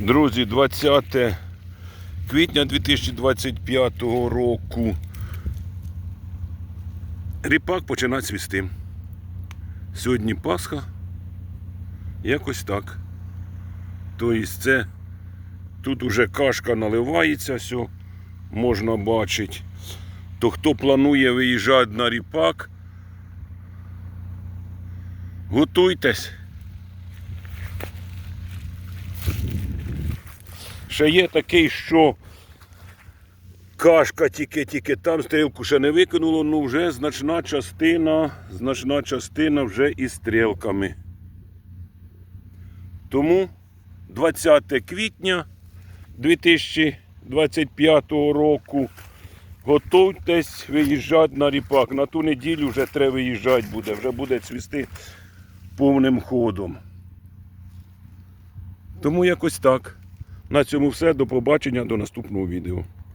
Друзі, 20 квітня 2025 року. Ріпак починає цвісти. Сьогодні Пасха. Якось так. Тобто це тут уже кашка наливається, все можна бачити. То хто планує виїжджати на ріпак, готуйтесь. Ще є такий, що кашка тільки-тільки там стрілку ще не викинуло, ну вже значна частина, значна частина вже із стрілками. Тому 20 квітня 2025 року готуйтесь виїжджати на ріпак. На ту неділю вже треба виїжджати буде, вже буде цвісти повним ходом. Тому якось так. На цьому все. До побачення, до наступного відео.